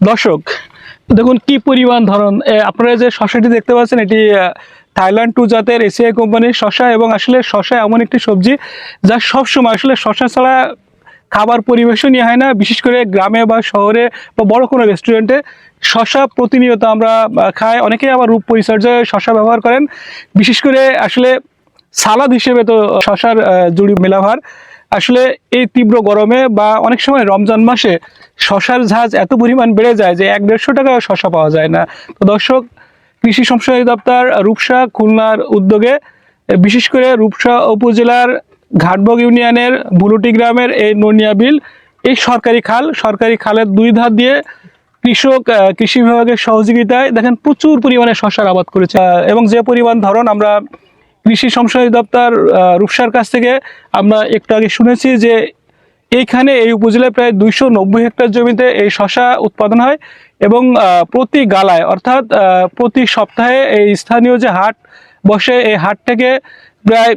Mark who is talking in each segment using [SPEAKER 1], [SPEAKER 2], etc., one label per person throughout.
[SPEAKER 1] দর্শক, দেখুন কি পরিমাণ ধরন আপনারা যে শশাটি দেখতে পাচ্ছেন, এটি থাইল্যান্ড টু জাতের এসিআই কোম্পানির শশা এবং আসলে শশা এমন একটি সবজি যা সবসময় আসলে শশা ছাড়া খাবার পরিবেশনই হয় না। বিশেষ করে গ্রামে বা শহরে বা বড় কোনো রেস্টুরেন্টে শশা প্রতিনিয়ত আমরা খাই। অনেকেই আবার রূপ পরিচর্যায় শশা ব্যবহার করেন। বিশেষ করে আসলে সালাদ হিসেবে তো শশার জুড়ি মেলাভার। আসলে এই তীব্র গরমে বা অনেক সময় রমজান মাসে শশার ঝাঁজ এত পরিমাণ বেড়ে যায় যে এক দেড়শো টাকা শশা পাওয়া যায় না। তো দর্শক, কৃষি সম্প্রসারণ দপ্তর রূপসা খুলনার উদ্যোগে, বিশেষ করে রূপসা উপজেলার ঘাটবগ ইউনিয়নের বুলুটি গ্রামের এই ননিয়া বিল, এই সরকারি খাল, সরকারি খালের দুই ধার দিয়ে কৃষক কৃষি বিভাগের সহযোগিতায় দেখেন প্রচুর পরিমাণে শশার আবাদ করেছে। এবং যে পরিমাণ ধরন আমরা কৃষি সংসদীয় দপ্তর রূপসার কাছ থেকে আমরা একটু আগে শুনেছি যে এইখানে এই উপজেলায় প্রায় দুইশো নব্বই হেক্টর জমিতে এই শশা উৎপাদন হয় এবং প্রতি গালায়, অর্থাৎ প্রতি সপ্তাহে এই স্থানীয় যে হাট বসে, এই হাট থেকে প্রায়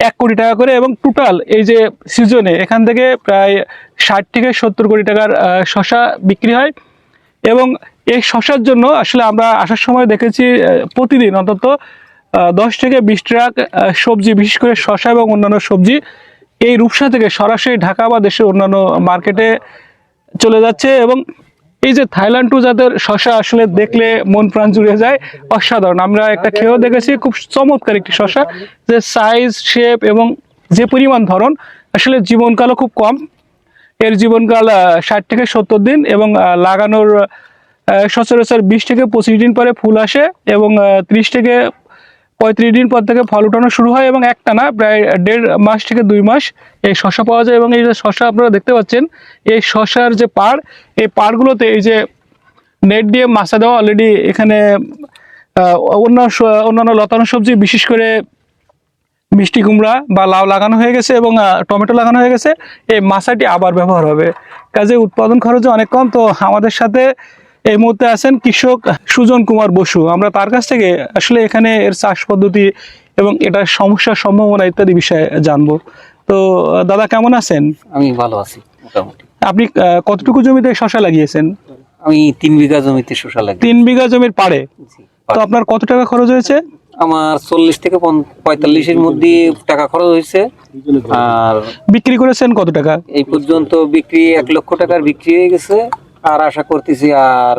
[SPEAKER 1] এক কোটি টাকা করে এবং টোটাল এই যে সিজনে এখান থেকে প্রায় ষাট থেকে সত্তর কোটি টাকার শশা বিক্রি হয়। এবং এই শশার জন্য আসলে আমরা আসার সময় দেখেছি প্রতিদিন অন্তত দশ থেকে বিশ ট্রাক সবজি, বিশেষ করে শশা এবং অন্যান্য সবজি এই রূপসা থেকে সরাসরি ঢাকা বা দেশের অন্যান্য মার্কেটে চলে যাচ্ছে এবং এই যে থাইল্যান্ড টু যাদের শশা আসলে দেখলে মন প্রাণ জুড়ে যায়, অসাধারণ। আমরা একটা খেয়েও দেখেছি, খুব চমৎকার একটি শশা, যে সাইজ শেপ এবং যে পরিমাণ ধরন, আসলে জীবনকালও খুব কম। এর জীবনকাল ষাট থেকে সত্তর দিন এবং লাগানোর সচরাচর বিশ থেকে পঁচিশ দিন পরে ফুল আসে এবং ত্রিশ থেকে পঁয়ত্রিশ দিন পর থেকে ফল উঠানো শুরু হয় এবং একটানা প্রায় দেড় মাস থেকে দুই মাস এই শশা পাওয়া যায় এবং এই যে শশা আপনারা দেখতে পাচ্ছেন, এই শশার যে পাড়, এই পাড়গুলোতে এই যে নেট দিয়ে মাছা দেওয়া অলরেডি এখানে অন্য অন্যান্য লতানো সবজি বিশেষ করে মিষ্টি কুমড়া বা লাউ লাগানো হয়ে গেছে এবং টমেটো লাগানো হয়ে গেছে। এই মাছাটি আবার ব্যবহার হবে। কাজে উৎপাদন খরচ অনেক কম, তো আমাদের সাথে এই মুহূর্তে আছেন কৃষক সুজন কুমার বসু। আমরা তার কাছ থেকে আসলে এখানে এর চাষ পদ্ধতি এবং এটার সমস্যার সম্ভাবনা ইত্যাদি বিষয়ে জানব। তো দাদা কেমন আছেন?
[SPEAKER 2] আমি ভালো আছি মোটামুটি।
[SPEAKER 1] আপনি কতটুকু জমিতে শশা লাগিয়েছেন?
[SPEAKER 2] আমি তিন বিঘা জমিতে শসা লাগি
[SPEAKER 1] তিন বিঘা জমির পাড়ে? তো আপনার কত টাকা খরচ হয়েছে?
[SPEAKER 2] আমার চল্লিশ থেকে পঁয়তাল্লিশের মধ্যে টাকা খরচ হয়েছে। আর
[SPEAKER 1] বিক্রি করেছেন কত টাকা?
[SPEAKER 2] এই পর্যন্ত বিক্রি এক লক্ষ টাকার বিক্রি হয়ে গেছে। আর আশা করতেছি আর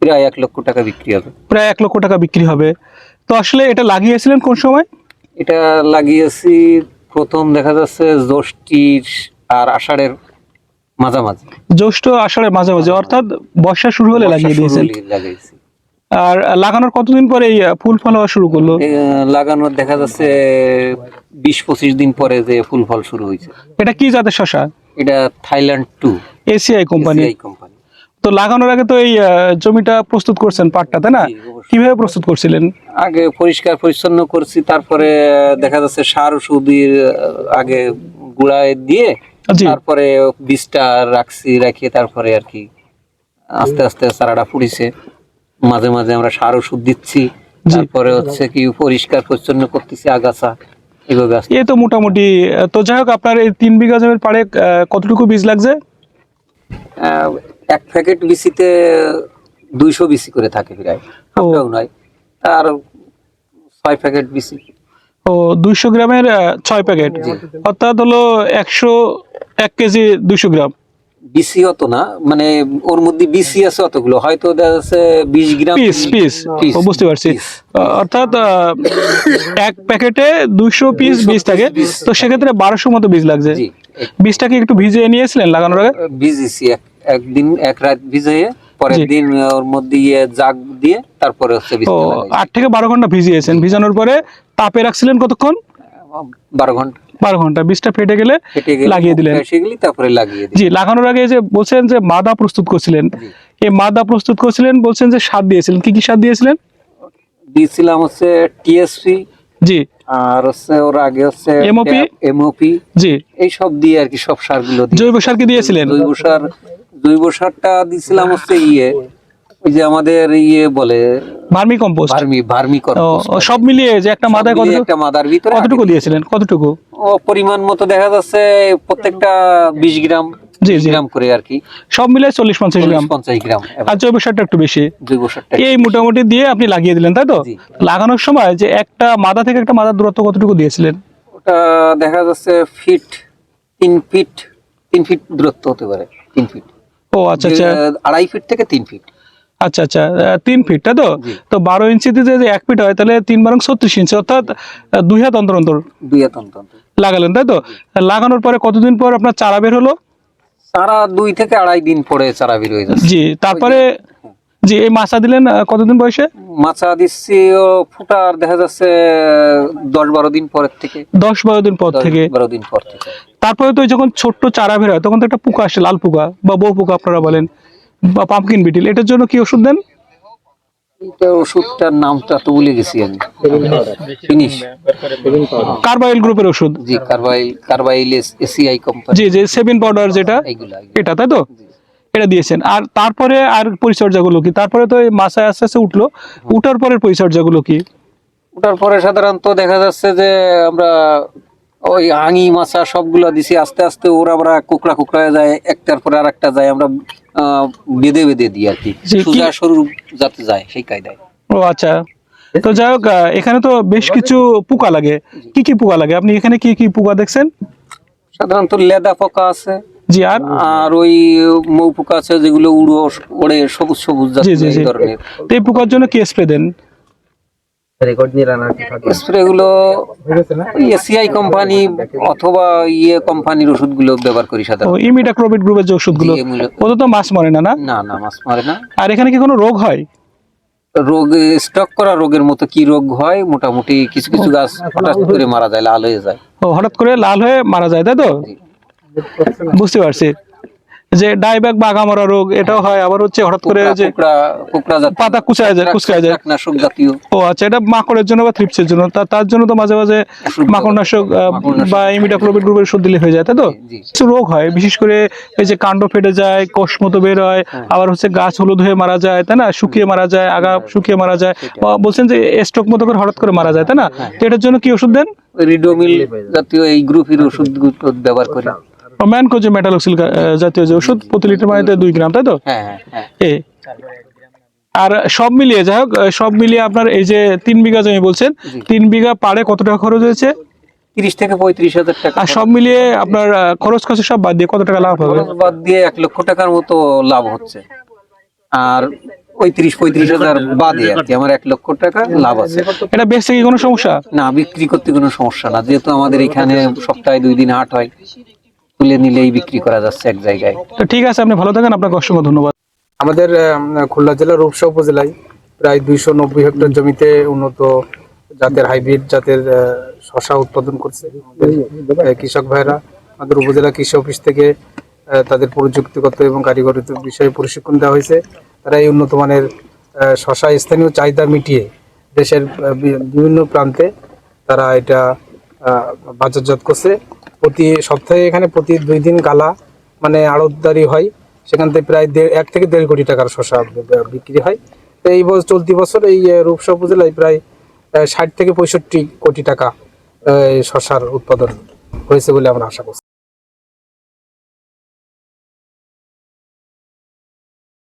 [SPEAKER 2] প্রায় এক লক্ষ টাকা বিক্রি হবে।
[SPEAKER 1] প্রায় এক লক্ষ টাকা বিক্রি হবে। তো আসলে এটা লাগিয়েছিলেন কোন সময়?
[SPEAKER 2] এটা লাগিয়েছি প্রথম দেখা যাচ্ছে জ্যৈষ্ঠীর আর আষাঢ়ের মাঝামাঝি।
[SPEAKER 1] জ্যৈষ্ঠ আষাঢ়ের মাঝামাঝি অর্থাৎ বর্ষা শুরু হলে লাগিয়ে দিয়েছেন। আর লাগানোর কতদিন পরে এই ফুল ফল হওয়া শুরু করল?
[SPEAKER 2] লাগানোর দেখা যাচ্ছে বিশ পঁচিশ দিন পরে যে ফুল ফল শুরু হয়েছে।
[SPEAKER 1] এটা কি জাতের শশা?
[SPEAKER 2] এটা Thailand two.
[SPEAKER 1] ACI company
[SPEAKER 2] company
[SPEAKER 1] তো লাগানোর আগে তো এই জমিটা প্রস্তুত করছেন পাটটা তাই না? কীভাবে প্রস্তুত করছিলেন?
[SPEAKER 2] আগে পরিষ্কার পরিচ্ছন্ন করছি তারপরে দেখা যাচ্ছে সার ওষুধের আগে গুড়ায় দিয়ে তারপরে বীজটা রাখছি রাখি তারপরে আর কি আস্তে আস্তে চারাটা ফুটিছে। মাঝে মাঝে আমরা সার ওষুধ দিচ্ছি। তারপরে হচ্ছে কি পরিষ্কার পরিচ্ছন্ন করতেছি আগাছা।
[SPEAKER 1] এই তো মোটামুটি তো যাই হোক আপনার এই তিন বিঘা জমির পাড়ে কতটুকু বীজ লাগছে?
[SPEAKER 2] এক প্যাকেট বিসিতে দুইশো বিসি করে থাকে প্রায়। নয় আর ছয় প্যাকেট বিসি।
[SPEAKER 1] ও দুইশো গ্রামের ছয় প্যাকেট। অর্থাৎ হলো একশো এক কেজি দুইশো গ্রাম।
[SPEAKER 2] বিসি অত না মানে ওর মধ্যে বিসি আছে অতগুলো হয়তো দেখা যাচ্ছে বিশ গ্রাম
[SPEAKER 1] পিস পিস বুঝতে পারছি। অর্থাৎ এক প্যাকেটে দুইশো পিস বীজ থাকে। তো সেক্ষেত্রে বারোশো মতো বীজ লাগছে। বীজটাকে একটু ভিজিয়ে নিয়েছিলেন লাগানোর আগে?
[SPEAKER 2] ভিজেছি এক একদিন এক রাত ভিজিয়ে পরের। দিন ওর মধ্যে ইয়ে জাগ দিয়ে তারপরে হচ্ছে।
[SPEAKER 1] আট থেকে বারো ঘণ্টা ভিজিয়েছেন। ভিজানোর পরে তাপে রাখছিলেন কতক্ষণ?
[SPEAKER 2] বারো ঘণ্টা।
[SPEAKER 1] বারো ঘণ্টা বীজটা ফেটে গেলে লাগিয়ে দিলেন।
[SPEAKER 2] তারপরে লাগিয়ে
[SPEAKER 1] জি লাগানোর আগে যে বলছেন যে মাদা প্রস্তুত করছিলেন। এই মাদা প্রস্তুত করছিলেন বলছেন যে সার দিয়েছিলেন। কি কি সার দিয়েছিলেন?
[SPEAKER 2] দিয়েছিলাম হচ্ছে টিএসপি
[SPEAKER 1] জি।
[SPEAKER 2] আর হচ্ছে ওর আগে হচ্ছে
[SPEAKER 1] MOP?
[SPEAKER 2] এমওপি
[SPEAKER 1] জি।
[SPEAKER 2] এই সব দিয়ে আর কি সব সারগুলো
[SPEAKER 1] জৈব সার কি দিয়েছিলেন।
[SPEAKER 2] জৈব সার জৈব সারটা দিছিলাম হচ্ছে ইয়ে। ওই যে আমাদের ইয়ে বলে
[SPEAKER 1] ভার্মি কম্পোস্ট।
[SPEAKER 2] ভার্মি ভার্মি
[SPEAKER 1] ও, সব মিলিয়ে যে একটা মাদায়
[SPEAKER 2] মিলিয়ে
[SPEAKER 1] কতটুকু
[SPEAKER 2] একটা মাদার ভিতরে
[SPEAKER 1] কতটুকু দিয়েছিলেন? কতটুকু?
[SPEAKER 2] ও পরিমাণ মতো দেখা যাচ্ছে প্রত্যেকটা বিশ গ্রাম
[SPEAKER 1] জি।
[SPEAKER 2] গ্রাম করে আর কি।
[SPEAKER 1] সব মিলে চল্লিশ পঞ্চাশ গ্রাম।
[SPEAKER 2] পঞ্চাশ গ্রাম
[SPEAKER 1] আর জৈব সারটা একটু বেশি।
[SPEAKER 2] জৈব সারটা
[SPEAKER 1] এই মোটামুটি দিয়ে আপনি লাগিয়ে দিলেন তাই তো? লাগানোর সময় যে একটা মাদা থেকে একটা মাদার দূরত্ব কতটুকু দিয়েছিলেন?
[SPEAKER 2] ওটা দেখা যাচ্ছে ফিট তিন ফিট তিন ফিট দূরত্ব হতে পারে তিন ফিট।
[SPEAKER 1] ও আচ্ছা আচ্ছা।
[SPEAKER 2] আড়াই ফিট থেকে তিন ফিট।
[SPEAKER 1] আচ্ছা আচ্ছা তিন ফিট তাই তো? তো বারো ইঞ্চিতে যদি এক ফিট হয় তাহলে তিন বারং ছত্রিশ ইঞ্চি অর্থাৎ দুই হাত অন্তর অন্তর
[SPEAKER 2] দুই তন্ত
[SPEAKER 1] লাগালেন তাই তো? লাগানোর পরে কতদিন পর আপনার চারা বের হলো?
[SPEAKER 2] চারা দুই থেকে আড়াই দিন পরে চারা বের হয়ে যাচ্ছে।
[SPEAKER 1] জি তারপরে জি এই মাছা দিলেন কতদিন বয়সে?
[SPEAKER 2] মাছা দিচ্ছি ও ফুটার দেখা যাচ্ছে দশ বারো দিন পরের থেকে।
[SPEAKER 1] দশ বারো দিন পর থেকে।
[SPEAKER 2] বারো দিন পর থেকে।
[SPEAKER 1] তারপরে তো যখন ছোট্ট চারা বের হয় তখন তো একটা পোকা আসে লাল পোকা বা বউ পোকা আপনারা বলেন। বা পাম্পকিন বিটিল এটার জন্য কি ওষুধ দেন?
[SPEAKER 2] এটা ওষুধটার নামটা তো ভুলে গেছি আমি। ফিনিশ
[SPEAKER 1] কার্বাইল গ্রুপের ওষুধ?
[SPEAKER 2] জি কার্বাইল কার্বাইল এসিআই কোম্পানি
[SPEAKER 1] জি যে সেভেন পাউডার যেটা এটা তাই তো? এটা দিয়েছেন। আর তারপরে আর পরিচর্যাগুলো কি? তারপরে তো মাছায় আস্তে আস্তে উঠল। উঠার পরের পরিচর্যাগুলো কি?
[SPEAKER 2] ওটার পরে সাধারণত দেখা যাচ্ছে যে আমরা ওই হাঙি মাছা সবগুলো দিছি। আস্তে আস্তে ওরা আমরা কুকড়া কুকড়া যায় একটার পরে আর একটা যায়। আমরা বেঁধে বেঁধে দিই আর কি। সোজা সরু যাতে যায় সেই কায়দায়।
[SPEAKER 1] ও আচ্ছা। তো যাই হোক এখানে তো বেশ কিছু পোকা লাগে। কি কি পোকা লাগে? আপনি এখানে কি কি পোকা দেখছেন?
[SPEAKER 2] সাধারণত লেদা পোকা আছে।
[SPEAKER 1] জি আর?
[SPEAKER 2] আর ওই মৌ পোকা আছে যেগুলো উড়ো ওড়ে সবুজ সবুজ
[SPEAKER 1] জি
[SPEAKER 2] জাতীয়
[SPEAKER 1] জি।
[SPEAKER 2] এই
[SPEAKER 1] জি
[SPEAKER 2] ধরনের।
[SPEAKER 1] তো এই পোকার জন্য কি স্প্রে দেন?
[SPEAKER 2] স্প্রে গুলো এসিআই কোম্পানি অথবা ইয়ে কোম্পানির ওষুধগুলো ব্যবহার করি
[SPEAKER 1] ও
[SPEAKER 2] সাধারণত
[SPEAKER 1] ইমিডাক্লোবিড গ্রুপের যে ওষুধগুলো
[SPEAKER 2] জি,
[SPEAKER 1] তো মাছ মরে না না?
[SPEAKER 2] না না মাছ মারে না।
[SPEAKER 1] আর এখানে কি কোনো রোগ হয়?
[SPEAKER 2] রোগ স্টক করা রোগের মতো কি রোগ হয়? মোটামুটি কিছু কিছু গাছ হঠাৎ করে মারা যায় লাল হয়ে যায়।
[SPEAKER 1] ও হঠাৎ করে লাল হয়ে মারা যায় তাই তো? বুঝতে পারছি। যে ডাইব্যাক বা আগামরা রোগ এটাও হয়। আবার হচ্ছে হঠাৎ করে যে পাতা কুচায় যায় কুচকায় যায়।
[SPEAKER 2] জাতীয়।
[SPEAKER 1] ও আচ্ছা এটা মাকড়ের জন্য বা থ্রিপসের জন্য? তার জন্য তো মাঝে মাঝে মাকড়নাশক বা ইমিডাক্লোবিড গ্রুপের ওষুধ দিলে হয়ে যায় তাই তো? কিছু রোগ হয় বিশেষ করে এই যে কাণ্ড ফেটে যায় কোষ মতো বের হয়
[SPEAKER 2] হ্যাঁ।
[SPEAKER 1] আবার হচ্ছে গাছ হলুদ হয়ে মারা যায় তাই না? শুকিয়ে মারা যায় আগা শুকিয়ে মারা যায় বা বলছেন যে স্ট্রোক মতো করে হঠাৎ করে মারা যায় তাই না?
[SPEAKER 2] হ্যাঁ।
[SPEAKER 1] তো এটার জন্য কি ওষুধ দেন?
[SPEAKER 2] রিডোমিল জাতীয় এই গ্রুপের ওষুধগুলো ব্যবহার করি।
[SPEAKER 1] ম্যানকো যে মেটালক্সিল জাতীয় যে ওষুধ প্রতি লিটার পানিতে দুই গ্রাম তাই তো?
[SPEAKER 2] হ্যাঁ হ্যাঁ হ্যাঁ।
[SPEAKER 1] এ আর সব মিলিয়ে যাই হোক সব মিলিয়ে আপনার এই যে তিন বিঘা জমি বলছেন তিন বিঘা পাড়ে কত টাকা খরচ হয়েছে?
[SPEAKER 2] তিরিশ থেকে পঁয়ত্রিশ হাজার টাকা
[SPEAKER 1] আর সব মিলিয়ে আপনার খরচ খরচ সব বাদ দিয়ে কত টাকা লাভ হবে?
[SPEAKER 2] বাদ দিয়ে এক লক্ষ টাকার মতো লাভ হচ্ছে। আর ওই তিরিশ পঁয়ত্রিশ হাজার বাদে আর কি আমার এক লক্ষ টাকা লাভ আছে।
[SPEAKER 1] এটা বেচতে কি কোনো সমস্যা?
[SPEAKER 2] না বিক্রি করতে কোনো সমস্যা না যেহেতু আমাদের এখানে সপ্তাহে দুই দিন হাট হয়। তুলে নিলেই বিক্রি করা যাচ্ছে এক জায়গায়।
[SPEAKER 1] তো ঠিক আছে আপনি ভালো থাকেন আপনাকে অসংখ্য ধন্যবাদ।
[SPEAKER 3] আমাদের খুলনা জেলার রূপসা উপজেলায় প্রায় দুইশো নব্বই হেক্টর জমিতে উন্নত জাতের হাইব্রিড জাতের আহ, শশা উৎপাদন করছে। কৃষক ভাইরা আমাদের উপজেলা কৃষি অফিস থেকে আহ, তাদের প্রযুক্তিগত এবং কারিগরি বিষয়ে প্রশিক্ষণ দেওয়া হয়েছে। তারা এই উন্নত মানের আহ, শশা স্থানীয় চাহিদা মিটিয়ে দেশের বিভিন্ন প্রান্তে তারা এটা আহ, বাজারজাত করছে। প্রতি সপ্তাহে এখানে প্রতি দুই দিন গালা মানে আড়তদারি হয়। সেখান থেকে প্রায় দেড়, এক থেকে দেড় কোটি টাকার শশা বিক্রি হয়। তো এই বছর, চলতি বছর এই রূপসা উপজেলায় প্রায় ষাট থেকে পঁয়ষট্টি কোটি টাকা শশার উৎপাদন হয়েছে বলে আমরা আশা করছি।